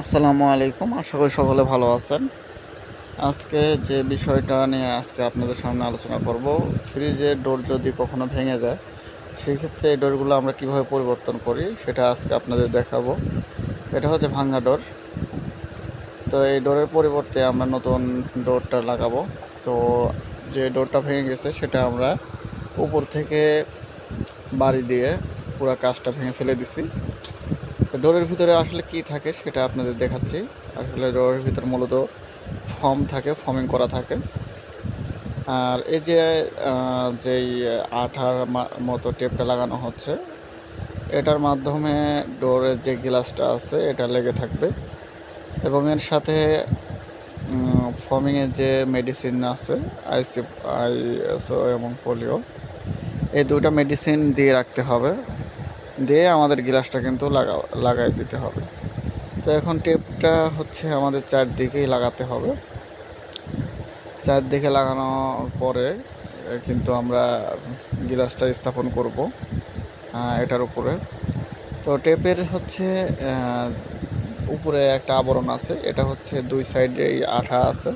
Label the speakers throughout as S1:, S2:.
S1: আসসালামু আলাইকুম। আশা করি সকলে ভালো আছেন। আজকে যে বিষয়টা নিয়ে আজকে আপনাদের সামনে আলোচনা করব ফ্রিজের ডোর যদি কখনো ভেঙে যায় সেই ক্ষেত্রে এই ডোরগুলো আমরা কীভাবে পরিবর্তন করি, সেটা আজকে আপনাদের দেখাবো। এটা হচ্ছে ভাঙ্গা ডোর। তো এই ডোরের পরিবর্তে আমরা নতুন ডোরটা লাগাবো। তো যে ডোরটা ভেঙে গেছে, সেটা আমরা উপর থেকে বাড়ি দিয়ে পুরো কাজটা ভেঙে ফেলে দিছি। ডোরের ভিতরে আসলে কি থাকে সেটা আপনাদের দেখাচ্ছি। আসলে ডোরের ভিতরে মূলত ফর্ম থাকে, ফর্মিং করা থাকে। আর এই যে যেই আঠার মতো টেপটা লাগানো হচ্ছে, এটার মাধ্যমে ডোরের যে গ্লাসটা আছে, এটা লেগে থাকবে। এবং এর সাথে ফর্মিংয়ের যে মেডিসিন আছে আইসি আইএসও এবং পোলিও, এই দুটো মেডিসিন দিয়ে রাখতে হবে। দিয়ে আমাদের গ্লাসটা কিন্তু লাগা লাগাই দিতে হবে। তো এখন টেপটা হচ্ছে আমাদের চারদিকেই লাগাতে হবে। চারদিকে লাগানোর পরে কিন্তু আমরা গ্লাসটা স্থাপন করব এটার উপরে। তো টেপের হচ্ছে উপরে একটা আবরণ আছে, এটা হচ্ছে দুই সাইডেই আঠা আছে।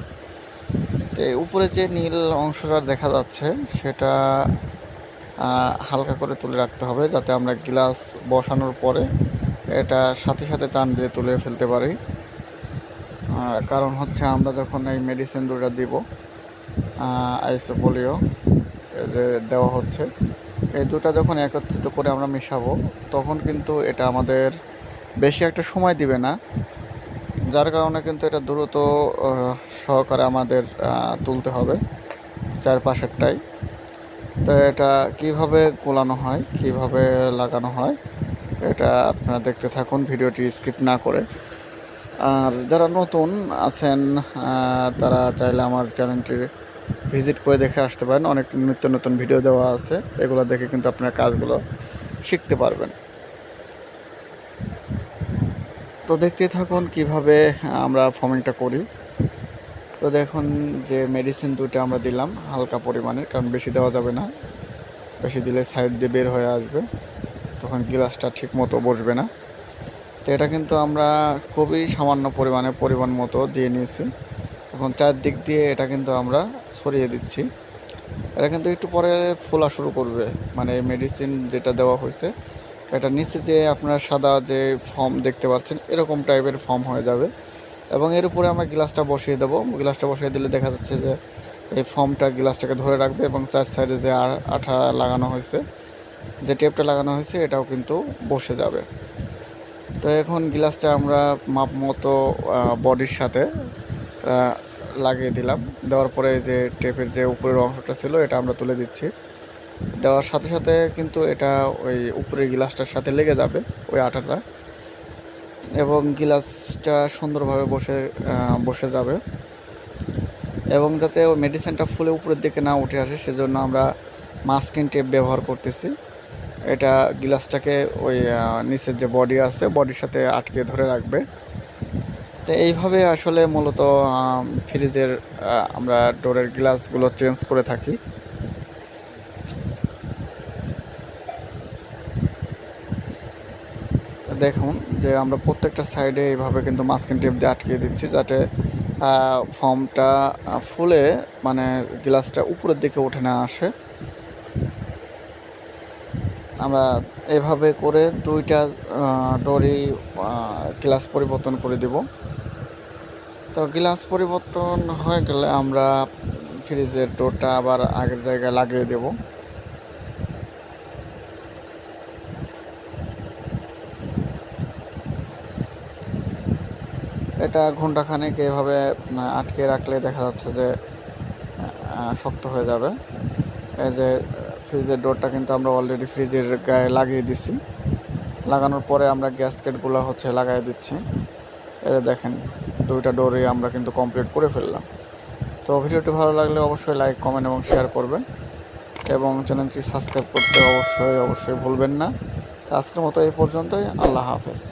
S1: তো উপরে যে নীল অংশটা দেখা যাচ্ছে, সেটা হালকা করে তুলে রাখতে হবে যাতে আমরা গ্লাস বসানোর পরে এটা সাথে সাথে টান দিয়ে তুলে ফেলতে পারি। কারণ হচ্ছে আমরা যখন এই মেডিসিন দুটা দিব আইসোপোলিও যে দেওয়া হচ্ছে, এই দুটা যখন একত্রিত করে আমরা মেশাবো, তখন কিন্তু এটা আমাদের বেশি একটা সময় দিবে না, যার কারণে কিন্তু এটা দ্রুত সহকারে আমাদের তুলতে হবে চারপাশেরটাই। তো এটা কীভাবে গোলানো হয়, কীভাবে লাগানো হয়, এটা আপনারা দেখতে থাকুন, ভিডিওটি স্কিপ না করে। আর যারা নতুন আছেন তারা চাইলে আমার চ্যানেলটি ভিজিট করে দেখে আসতে পারেন। অনেক নিত্য নতুন ভিডিও দেওয়া আছে, এগুলো দেখে কিন্তু আপনার কাজগুলো শিখতে পারবেন। তো দেখতে থাকুন কীভাবে আমরা ফর্মিংটা করি। তো দেখুন যে মেডিসিন দুটো আমরা দিলাম, হালকা পরিমাণের, কারণ বেশি দেওয়া যাবে না। বেশি দিলে সাইড দিয়ে বের হয়ে আসবে। তখন গ্লাসটা ঠিক মতো বসবে না। তো এটা কিন্তু আমরা খুবই সামান্য পরিমাণে পরিমাণ মতো দিয়ে নিয়েছি। এখন চারদিক দিয়ে এটা কিন্তু আমরা ছড়িয়ে দিচ্ছি। এটা কিন্তু একটু পরে ফোলা শুরু করবে। মানে মেডিসিন যেটা দেওয়া হয়েছে, এটা নিচে যে আপনার সাদা যে ফর্ম দেখতে পাচ্ছেন, এরকম টাইপের ফর্ম হয়ে যাবে। এবং এর উপরে আমরা গ্লাসটা বসিয়ে দেবো। গ্লাসটা বসিয়ে দিলে দেখা যাচ্ছে যে এই ফর্মটা গ্লাসটাকে ধরে রাখবে এবং চার সাইডে যে আঠা লাগানো হয়েছে, যে টেপটা লাগানো হয়েছে, এটাও কিন্তু বসে যাবে। তো এখন গ্লাসটা আমরা মাপ মতো বডির সাথে লাগিয়ে দিলাম। দেওয়ার পরে যে টেপের যে উপরের অংশটা ছিল, এটা আমরা তুলে দিচ্ছি। দেওয়ার সাথে সাথে কিন্তু এটা ওই উপরের গ্লাসটার সাথে লেগে যাবে, ওই আঠাটা। এবং গ্লাসটা সুন্দরভাবে বসে বসে যাবে। এবং যাতে মেডিসিনটা ফুলে উপরের দিকে না উঠে আসে, সেজন্য আমরা মাস্কিন টেপ ব্যবহার করতেছি। এটা গ্লাসটাকে ওই নিচের যে বডি আছে বডির সাথে আটকে ধরে রাখবে। তো এইভাবে আসলে মূলত ফ্রিজের আমরা ডোরের গ্লাসগুলো চেঞ্জ করে থাকি। দেখুন যে আমরা প্রত্যেকটা সাইডে এইভাবে কিন্তু মাস্কিন টেপ দিয়ে আটকে দিচ্ছি যাতে ফর্মটা ফুলে মানে গ্লাসটা উপরের দিকে উঠে না আসে। আমরা এভাবে করে দুইটা ডোরি গ্লাস পরিবর্তন করে দেব। তো গ্লাস পরিবর্তন হয়ে গেলে আমরা ফ্রিজের ডোরটা আবার আগের জায়গায় লাগিয়ে দেব। এটা ঘন্টাখানেক এভাবে আটকে রাখলে দেখা যাচ্ছে যে শক্ত হয়ে যাবে। এই যে, ফ্রিজের ডোরটা কিন্তু আমরা অলরেডি ফ্রিজের গায়ে লাগিয়ে দিছি। লাগানোর পরে আমরা গ্যাসকেটগুলো হচ্ছে লাগাই দিচ্ছি। এই দেখেন, দুইটা ডোরে আমরা কিন্তু কমপ্লিট করে ফেললাম। তো ভিডিওটি ভালো লাগলে অবশ্যই লাইক কমেন্ট এবং শেয়ার করবেন। এবং চ্যানেলটি সাবস্ক্রাইব করতে অবশ্যই অবশ্যই ভুলবেন না। তো আজকের মতো এই পর্যন্তই। আল্লাহ হাফেজ।